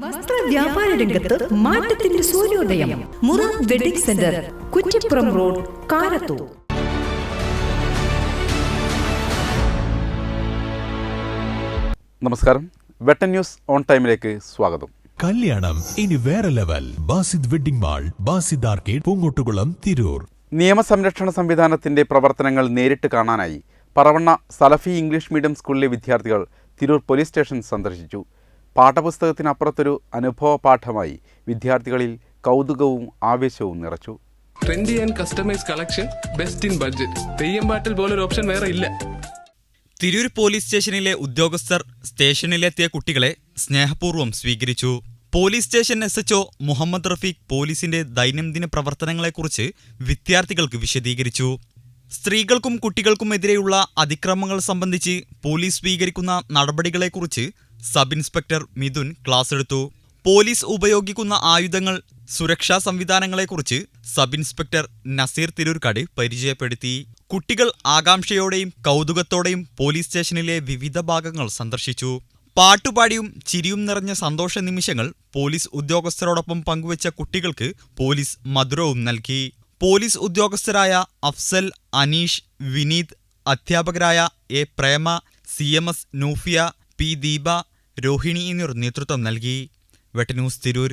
വസ്ത്ര വ്യാപാര രംഗത്ത് മാറ്റത്തിന്റെ സൂര്യോദയം. Mura wedding centre Kuttippuram road Karathur. നമസ്കാരം. വെട്ടൻ ന്യൂസ് ഓൺ ടൈമിലേക്ക് സ്വാഗതം. കല്യാണം ഇനി വേറെ level. Basid wedding mall Basid arcade Poongottukulam Tirur. നിയമസംരക്ഷണ സംവിധാനത്തിന്റെ പ്രവർത്തനങ്ങൾ നേരിട്ട് കാണാനായി പറവണ്ണ സലഫി ഇംഗ്ലീഷ് മീഡിയം സ്കൂളിലെ വിദ്യാർത്ഥികൾ തിരൂർ പോലീസ് സ്റ്റേഷൻ സന്ദർശിച്ചു. പാഠപുസ്തകത്തിനപ്പുറത്തൊരു അനുഭവ പാഠമായി വിദ്യാർത്ഥികളിൽ കൗതുകവും ആവേശവും നിറച്ചു. Trendy and customise collection best in budget Theyyam പാട്ടിൽ പോലൊരു ഓപ്ഷൻ വേറെ ഇല്ല. തിരൂർ പോലീസ് സ്റ്റേഷനിലെ ഉദ്യോഗസ്ഥർ സ്റ്റേഷനിലെത്തിയ കുട്ടികളെ സ്നേഹപൂർവം സ്വീകരിച്ചു. Police station S HO Muhammad Rafeeq പോലീസിന്റെ ദൈനംദിന പ്രവർത്തനങ്ങളെക്കുറിച്ച് വിദ്യാർത്ഥികൾക്ക് വിശദീകരിച്ചു. സ്ത്രീകൾക്കും കുട്ടികൾക്കുമെതിരെയുള്ള അതിക്രമങ്ങൾ സംബന്ധിച്ച് പോലീസ് സ്വീകരിക്കുന്ന നടപടികളെക്കുറിച്ച് സബ് ഇൻസ്പെക്ടർ മിഥുൻ ക്ലാസ് എടുത്തു. പോലീസ് ഉപയോഗിക്കുന്ന ആയുധങ്ങൾ സുരക്ഷാ സംവിധാനങ്ങളെക്കുറിച്ച് സബ് ഇൻസ്പെക്ടർ നസീർ തിരൂർക്കാട് പരിചയപ്പെടുത്തി. കുട്ടികൾ ആകാംക്ഷയോടെയും കൗതുകത്തോടെയും പോലീസ് സ്റ്റേഷനിലെ വിവിധ ഭാഗങ്ങൾ സന്ദർശിച്ചു. പാട്ടുപാടിയും ചിരിയും നിറഞ്ഞ സന്തോഷ നിമിഷങ്ങൾ പോലീസ് ഉദ്യോഗസ്ഥരോടൊപ്പം പങ്കുവച്ച കുട്ടികൾക്ക് പോലീസ് മധുരവും നൽകി. പോലീസ് ഉദ്യോഗസ്ഥരായ അഫ്സൽ അനീഷ് വിനീത് അധ്യാപകരായ A Prema C M S Noufiya P Deepa Rohini എന്നിവർ നേതൃത്വം നൽകി. വെട്ടന്യൂസ് തിരൂർ